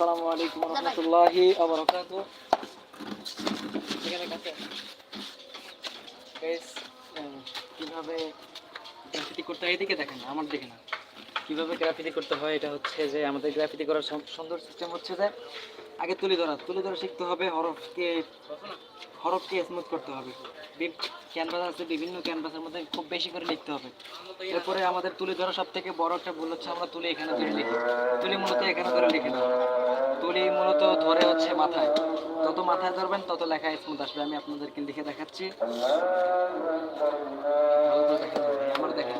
আসসালামু আলাইকুম রহমতুল্লাহি আবরাকাতু এখানে কাছে। কীভাবে করতে হয় এদিকে দেখেন আমার দিকে না। কীভাবে গ্রাফিতি করতে হয়, এটা হচ্ছে যে আমাদের গ্রাফিতি করার সুন্দর সিস্টেম হচ্ছে যে আগে তুলি ধরা। তুলি ধরা শিখতে হবে, হরফকে হরফকে স্মুথ করতে হবে। ক্যানভাস আছে, বিভিন্ন ক্যানভাসের মধ্যে খুব বেশি করে লিখতে হবে। এরপরে আমাদের তুলি ধরা সব থেকে বড় একটা ভুল হচ্ছে, আমরা তুলি এখানে ধরে লিখি। তুলি মূলত এখানে ধরে লিখি না তুলি মূলত ধরে হচ্ছে মাথায়। যত মাথায় ধরবেন, তত লেখা স্মুথ আসবে। আমি আপনাদেরকে লিখে দেখাচ্ছি। আমার দেখেন।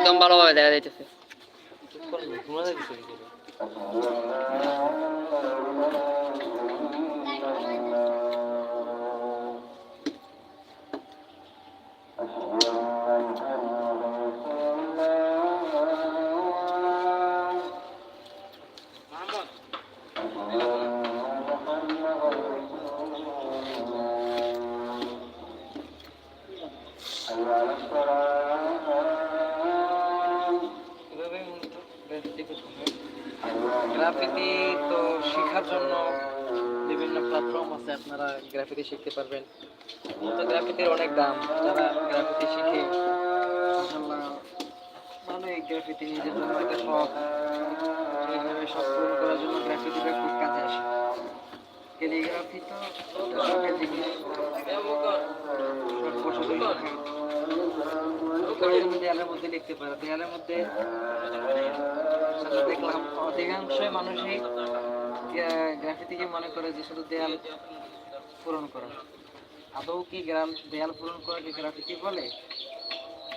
একদম ভালোভাবে দেখা যাইতেছে। গ্রাফিতি তো শেখার জন্য বিভিন্ন প্ল্যাটফর্ম আছে, আপনারা গ্রাফিতি শিখতে পারবেন। মূলত গ্রাফিতির অনেক দাম, যারা গ্রাফিতি শিখে মানে গ্রাফিতি নিজের জন্য একটা শখ। সেইভাবে শখ পূরণ করার জন্য গ্রাফিতিটা খুব কাজে আসে। ক্যালিগ্রাফি তো শখের জিনিস। দেয়ালের মধ্যে লিখতে পারো। দেয়ালের মধ্যে দেখলাম অধিকাংশ মানুষই গ্রাফিতিকে মনে করে যে শুধু দেয়াল পূরণ করা। আদৌ কি গ্রাম দেয়াল পূরণ করা কি গ্রাফিতি বলে?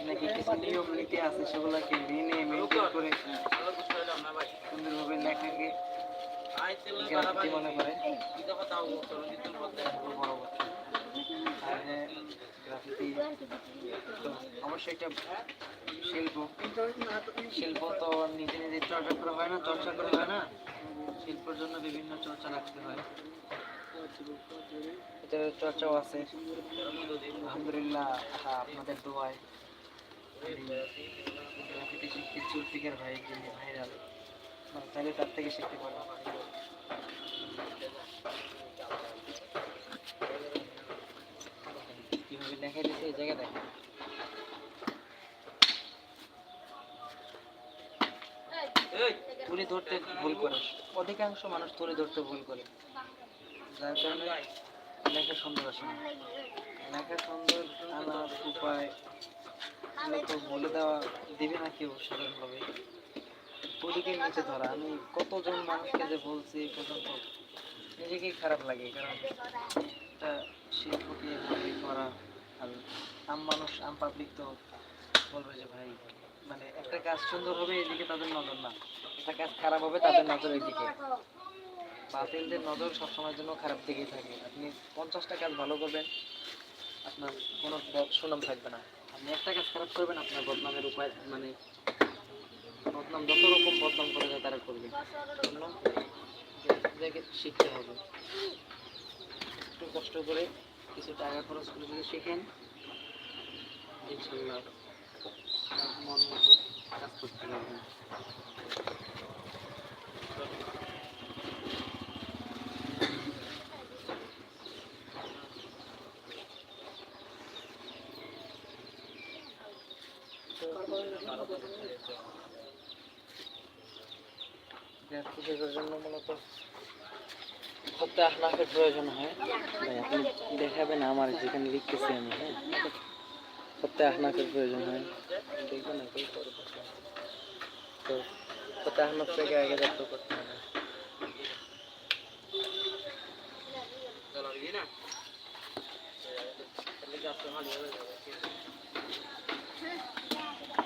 নাকি কিছু নিয়ম নীতি আছে সেগুলোকে মেনে মেনটেন করে সুন্দরভাবে লেখাকে গ্রাফিতি মনে করে? বড় অবশ্যই একটা শিল্প। শিল্প তো নিজে নিজে চর্চা করা হয় না, চর্চা করা হয় না। শিল্পের জন্য বিভিন্ন চর্চা রাখতে হয়। এটার চর্চাও আছে। আলহামদুলিল্লাহ হ্যাঁ আপনাদের দোয়ায়। গ্রাফিতি শিল্পী ভাই ভাইরাল। মানে চাইলে তার থেকে শিখতে পারব কীভাবে দেখাই দিচ্ছে এই তুলি ধরতে ভুল করে। অধিকাংশ মানুষ তুলি ধরতে ভুল করে। যার কারণে লেখা সুন্দর আসে না। সুন্দর আনার উপায় তো বলে দেওয়া দিবে না কেউ সাধারণভাবে। তুলিকে নিচে ধরা। আমি কতজন মানুষকে যে বলছি পর্যন্ত নিজেকেই খারাপ লাগে, কারণ একটা শিল্পকে এভাবে করা আর আম পাবলিক তো বলবে যে ভাই মানে একটা কাজ সুন্দর হবে, এদিকে তাদের নজর না। একটা কাজ খারাপ হবে, তাদের নজর এদিকে। বাতিলদের নজর সবসময়ের জন্য খারাপ দিকেই থাকে। আপনি পঞ্চাশটা কাজ ভালো করবেন, আপনার কোনো সুনাম থাকবে না। আপনি একটা কাজ খারাপ করবেন, আপনার বদনামের উপায় মানে বদনাম, যত রকম বদনাম করা যায় তারা করবে। শিখতে হবে। একটু কষ্ট করে কিছু টাকা খরচ করে যদি শিখেন মন প্রয়োজন হয় আপনি দেখাবেন আমার যেখানে লিখতেছি আমি হ্যাঁ সত্যি আহ্লাকের প্রয়োজন হয় দেখবেন না কেউ করবে তো সত্যি আহ্লাক থেকে আগে যত্ন করতে হবে ঠিক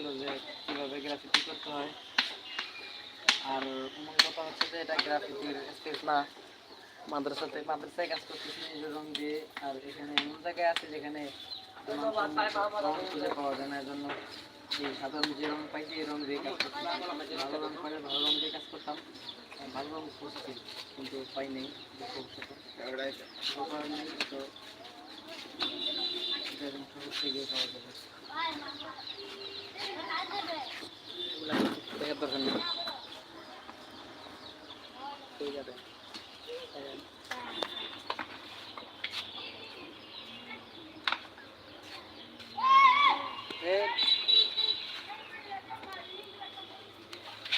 ছিল যে কীভাবে গ্রাফিতি করতে হয়। আর মূল কথা হচ্ছে যে এটা গ্রাফিকের স্পেস না। মাদ্রাসাতে মাদ্রাসায় কাজ করতেছি নিজের রং দিয়ে। আর এখানে এমন জায়গায় আছে যেখানে রং খুঁজে পাওয়া যায় না এজন্য এই সাধারণ যে রং পাইছি এই রং দিয়ে কাজ ভালো রং পাইলে ভালো রং দিয়ে কাজ করতাম। ভালো রং খুঁজছি কিন্তু পাই নেই। দুঃখবশত। উপায় নেই, তো থেকে পাওয়া যাবে। ঠিক আছে।